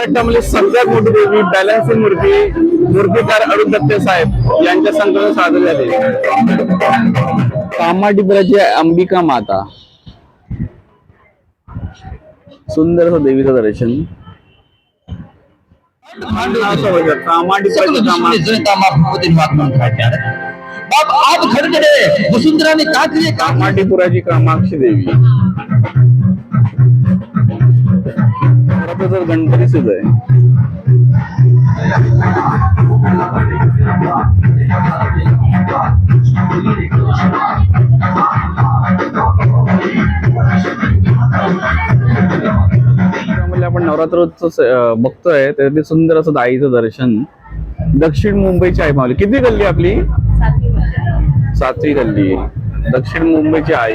महाराष्ट्रामध्ये सगळ्यात मोठी देवी बॅलन्सिंग मूर्ती मूर्तीकार अरुण दत्ते साहेब यांच्या संकलन सादर झाले. कामाटिपुराची अंबिका माता. सुंदर देवीचं दर्शन. आप खड़गड़े वसुंधरा ने कामाटिपुराची कामाक्षी देवी. खरं तर गणपती सुद्धा आहे आपण नवरात्रोत्सव बघतोय. तर ते सुंदर असं दाईचं दर्शन. दक्षिण मुंबईची आई मावली किती गल्ली आपली? सातवी गल्ली. दक्षिण मुंबईची आई.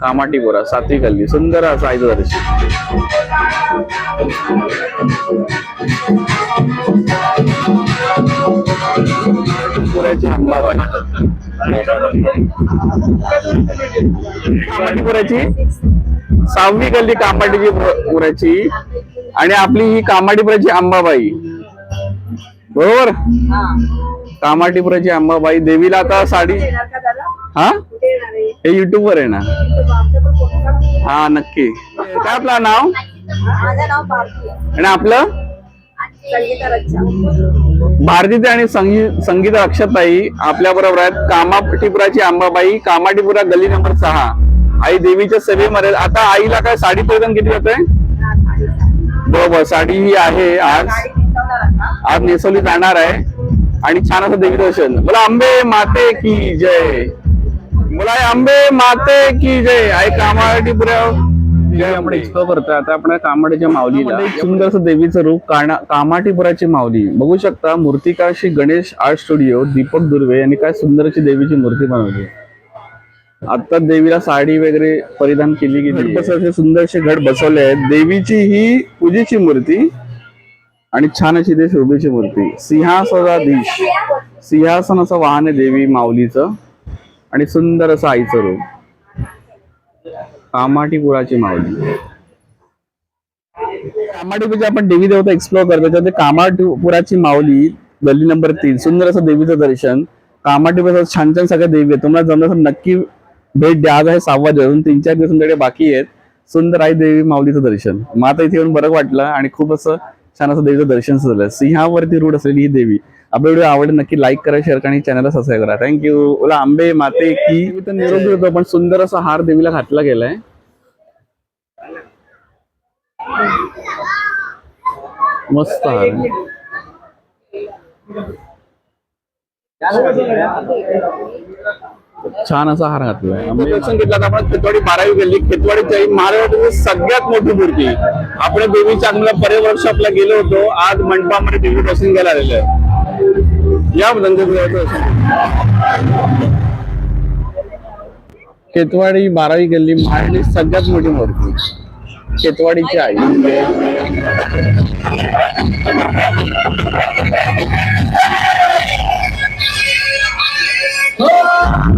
कामाटीपुरा सातवी गल्ली सुंदर असं दर्शन पुऱ्याची कामाटीपुराची सहावी गल्ली कामाटीची पुराची आणि आपली ही कामाटीपुराची अंबाबाई. बरोबर? कामाटीपुराची अंबाबाई देवीला आता साडी हा? हे युट्यूब वर आहे ना? हा नक्की. काय आपलं नाव? आणि आपलं? भारतीचे आणि संगी अक्षताई आपल्या बरोबर आहेत कामाटीपुराची आंबाबाई कामाटीपुरा गल्ली नंबर सहा. आई देवीच्या सेवेमध्ये आता आईला काय साडी परिधान किती जाते? बरोबर साडी ही आहे आज. आज नेसवली जाणार आहे. आणि छान असं देवी दर्शन. मला आंबे माते की जय. मला आंबे माते की जय आई आपण एक्सप्लोर करतोय आता आपण कामाडीच्या माऊलीला एक सुंदर असं देवीचं रूप कामाटीपुराची माऊली. बघू शकता मूर्तिकार श्री गणेश आर्ट स्टुडिओ दीपक दुर्वे यांनी काय सुंदर अशी देवीची मूर्ती बनवली. आता देवीला साडी वगैरे परिधान केली गेली असे सुंदर असे घट बसवले आहेत. देवीची ही पूजेची मूर्ती आणि छान अशी ते शोभेची मूर्ती. सिंहासनाधीश. सिंहासन असं वाहन आहे देवी माऊलीचं. आणि सुंदर असं आईचं रूप. कामाटीपुराची माऊली. कामाटीपुराची आपण देवी देवता एक्सप्लोर करतो त्याच्यामध्ये कामाटीपुराची माऊली गल्ली नंबर तीन. सुंदर असं देवीचं दर्शन. कामाटीपुरात छान छान सगळ्या देवी आहेत. तुम्हाला जमलं नक्की भेट द्या. आज आहे सहावा दिवस. तीन चार दिवस तुमच्याकडे बाकी आहेत. सुंदर आई देवी माऊलीचं दर्शन. मग आता इथे येऊन बरं वाटलं आणि खूप असं छान असं देवीचं दर्शन झालं सिंहावरती रूढ असलेली ही देवी. आपल्या व्हिडिओ आवड नक्की लाईक करा शेअर करा आणि चॅनलला सबस्क्राईब करा. थँक्यू ओला आंबे माते की मी तर निरोप होतो पण सुंदर असा हार देवीला घातला गेलाय. मस्त हार छान असा हार घातलाय. घेतलं आपण खेतवाडी बारावी गेली. खेतवाडीची आई महाराष्ट्रातील सगळ्यात मोठी मूर्ती. आपण देवीच्या आगमनाला पर्या वर्कशॉपला गेलो होतो. आज मंडपामध्ये देवी दर्शन घ्यायला आलेलं आहे या दर्शन. खेतवाडी बारावी गल्ली महाराष्ट्राची सगळ्यात मोठी मूर्ती. खेतवाडीची आई.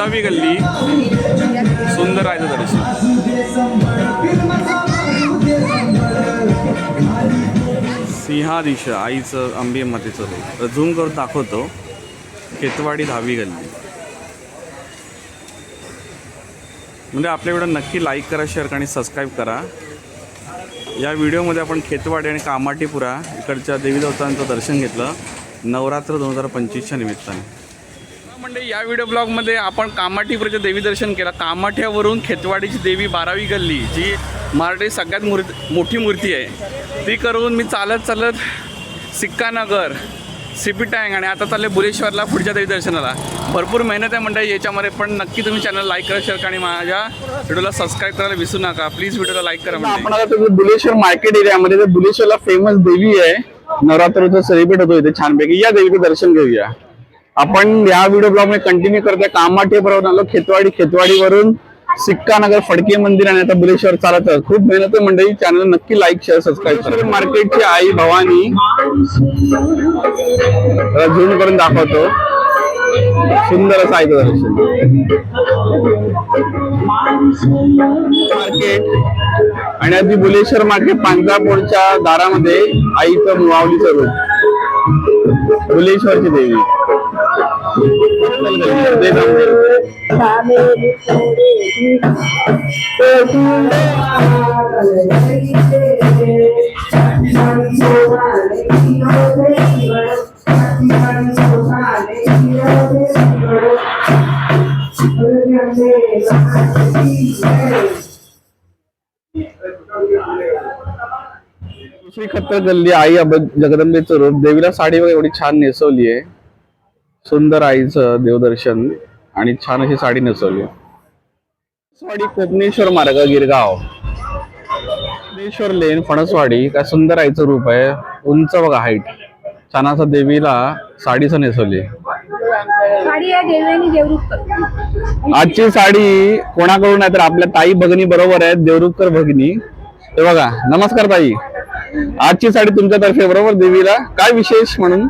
चौदावी गल्ली. सुंदर आहे दर्शन. सिंहाधीश आईचं आंबे मातेचं रूप झूम करून दाखवतो. खेतवाडी दहावी गल्ली. म्हणजे आपल्या व्हिडिओ नक्की लाईक करा शेअर करा आणि सबस्क्राईब करा. या व्हिडिओमध्ये आपण खेतवाडी आणि कामाटीपुरा इकडच्या देवी देवतांचं दर्शन घेतलं. नवरात्र दोन हजार पंचवीसच्या निमित्ताने. म्हणजे या व्हिडिओ ब्लॉगमध्ये आपण कामाठीपुराचं देवी दर्शन केलं. कामाठ्यावरून खेतवाडीची देवी बारावी गल्ली जी मराठी सगळ्यात मूर्ती मोठी मूर्ती आहे. ती करून मी चालत चालत सिक्कानगर सिपी टँक आणि आता चालले बुलेश्वरला पुढच्या देवी दर्शनाला. भरपूर मेहनत आहे मंडळी याच्यामध्ये पण नक्की तुम्ही चॅनल लाईक करा शेअर करा आणि माझ्या व्हिडिओला सबस्क्राईब करायला विसरू नका. प्लीज व्हिडिओला लाईक करा आपण आता बुलेश्वर मार्केट एरियामध्ये तर बुलेश्वरला फेमस देवी आहे नवरात्र सेलिब्रेट होतो इथे छानपैकी. या देवीचं दर्शन घेऊया. आपण या व्हिडिओ ब्लॉगमध्ये कंटिन्यू करतोय. कामाटेपर्यंत आलो खेतवाडी खेतवाडीवरून सिक्कानगर फडके मंदिर आणि आता बुलेश्वर चालत खूप मेहनत आहे मंडळी. चॅनल नक्की लाईक शेअर सबस्क्राईब करा. मार्केटची आई भवानी झूम करून दाखवतो. सुंदर असं आईचं मार्केट आणि अगदी बुलेश्वर मार्केट पांढरापोळच्या दारामध्ये आईचं मुवावलीचं रूप. बुलेश्वरची देवी Thank you. खत्तर गल्ली आई अब जगदंबेचं रूप देवीला साडी वगैरे एवढी छान नेसवली आहे. सुंदर आईचं देवदर्शन आणि छान अशी साडी नेसवली फणसवाडी कोपनेश्वर मार्ग गिरगाव कोपनेश्वर लेन फणसवाडी काय सुंदर आईचं रूप आहे. उंच बघा हाईट छान असं देवीला साडीचं नेसवली आहे. आजची साडी कोणाकडून आहे तर आपल्या ताई भगिनी बरोबर आहेत देवरुखकर भगिनी. हे बघा नमस्कार ताई. आजची साडी तुमच्यातर्फे बरोबर देवीला? काय विशेष म्हणून?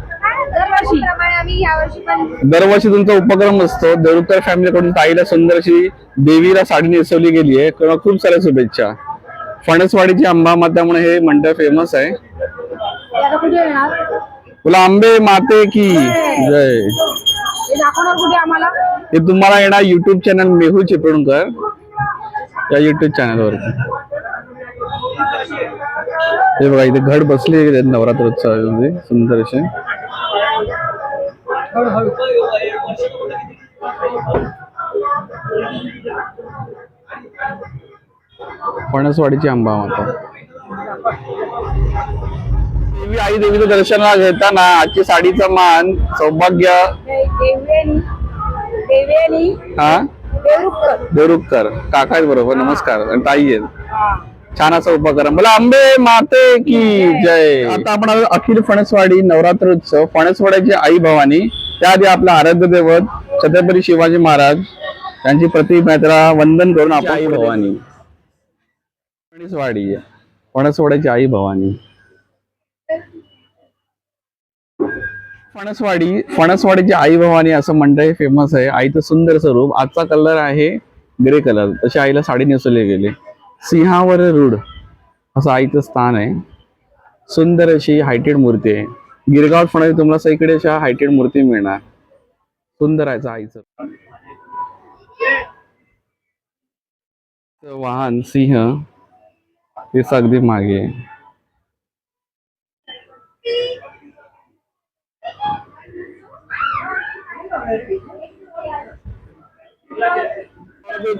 दरवर्षी. तुमचा उपक्रम असतो. देवरुखकर फॅमिलीकडून ताईला सुंदर अशी देवीला साडी नेसवली गेली आहे. किंवा खूप साऱ्या शुभेच्छा. फणसवाडीची अंबा मात्यामुळे हे मंडळ फेमस आहे. तुला आंबे माते की? जय. हे तुम्हाला येणार युट्यूब चॅनल मेहुल चिपळूणकर. या युट्यूब चॅनलवरती हे बघा इथे घड बसली नवरात्रोत्सवामध्ये सुंदर असे फणसवाडीची आंबा माता. देवी आई देवीचं दर्शनाला घेताना आजची साडीचा मान सौभाग्य. हा? देवरुखकर. काका बरोबर नमस्कार. आणि ताई आहेत. हा. छान असा उपक्रम. मला आंबे माते की जय. आता आपण अखिल फणसवाडी नवरात्र उत्सव फणसवाड्याची आई भवानी त्याआधी आपला आराध्य दैवत छत्रपती शिवाजी महाराज यांची प्रतिमा आहे, त्याला वंदन करून आपण आई भवानी. फणसवाडी फणसवाड्याची आई भवानी. फणसवाडी फणसवाडीची आई भवानी असं मंडळ फेमस आहे. आईचं सुंदर स्वरूप. आजचा कलर आहे ग्रे कलर तशी आईला साडी नेसवली गेली. सिंहावर रूढ असं आईचं स्थान आहे. सुंदर अशी हायटेड मूर्ती आहे. गिरगाव फणस तुम्हाला सगळीकडे अशा हायटेड मूर्ती मिळणार. सुंदर आहे आईचं. वाहन सिंह हे अगदी मागे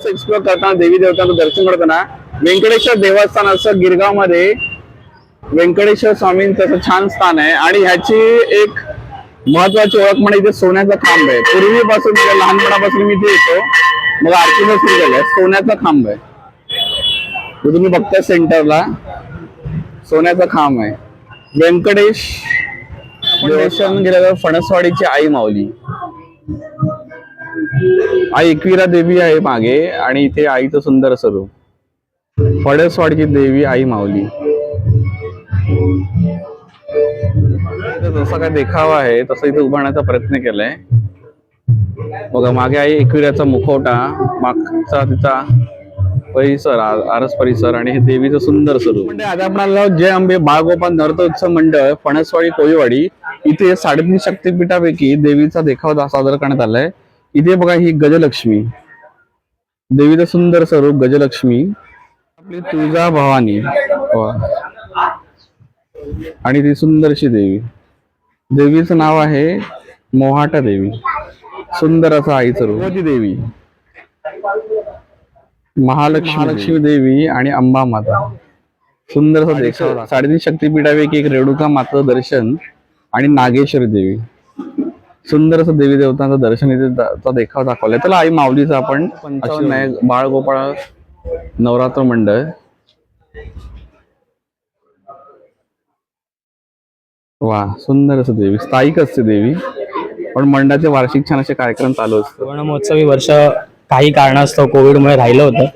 एक्सप्लोर करताना देवी देवतांचं दर्शन करताना व्यंकटेश्वर देवस्थान असं गिरगावमध्ये व्यंकटेश्वर स्वामींचं असं छान स्थान आहे. आणि ह्याची एक महत्वाची ओळख म्हणजे इथे सोन्याचा खांब आहे. पूर्वीपासून म्हणजे लहानपणापासून मी इथे येतो. मग आरतीला सुरू केलंय सोन्याचा खांब आहे. तुम्ही बघताय सेंटरला. सोन्याचा खांब आहे. व्यंकटेश देवस्थान गेल्यावर फणसवाडीची आई माऊली. आई एकविरा देवी आहे मागे. आणि इथे आईचं सुंदर स्वरूप. फणसवाडीची देवी आई माऊली. जसा काय देखावा आहे तसं इथे उभारण्याचा प्रयत्न केलाय. बघा मागे आहे एकविऱ्याचा मुखवटा मागचा तिचा परिसर आरस परिसर आणि हे देवीचं सुंदर स्वरूप. म्हणजे आता आपण जे आंबे जय बाळगोपाल नर्तोत्सव मंडळ फणसवाडी कोळीवाडी. इथे साडेतीन शक्तिपीठापैकी देवीचा देखावा सादर करण्यात आलाय. इथे बघा ही गजलक्ष्मी. देवीचं सुंदर स्वरूप गजलक्ष्मी. आपली तुळजा भवानी. आणि ती सुंदरशी देवी. देवीचं नाव आहे मोहाटा देवी. सुंदर असं आईचं रूप. देवी. महालक्ष्मी महालक्ष्मी देवी. आणि अंबा माता. सुंदर असं साडेतीन शक्तिपीठापैकी एक रेणुका माता दर्शन आणि नागेश्वरी देवी. सुंदर असं देवी देवतांचं दर्शन इथे देखाव दाखवलाय. त्याला आई माऊलीचा आपण बाळ गोपाळ नवरात्र मंडळ. वा सुंदर असं देवी. स्थायिक असते देवी. पण मंडळाचे वार्षिक छान असे कार्यक्रम चालू असतो सुवर्ण महोत्सवी वर्ष काही कारणास्तव कोविडमुळे राहिलं होतं.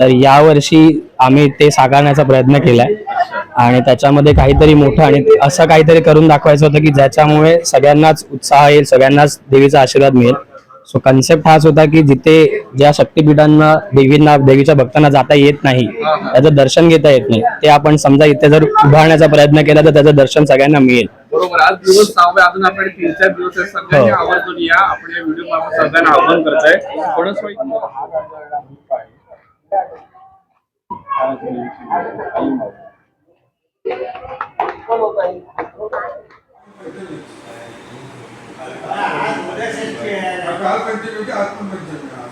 तर यावर्षी आम्ही ते साकारण्याचा प्रयत्न केलाय. आणि त्याच्यामध्ये काहीतरी मोठं आणि असं काहीतरी करून दाखवायचं होतं की ज्याच्यामुळे सगळ्यांनाच उत्साह येईल सगळ्यांनाच देवीचा आशीर्वाद मिळेल. सो कन्सेप्ट हाच होता की जिथे ज्या शक्तीपीठांना देवींना देवीच्या भक्तांना जाता येत नाही त्याचं दर्शन घेता येत नाही ते आपण समजा इथे जर उभारण्याचा प्रयत्न केला तर त्याचं दर्शन सगळ्यांना मिळेल. बरोबर. आज दिवस सहावे अजून आपल्याकडे तीन चार दिवस आहेत सगळ्यांनी आवर्जून या. आपण या व्हिडिओ मार्फत सगळ्यांना आव्हान करताय. काल पंचमी होती आज पण पंचमी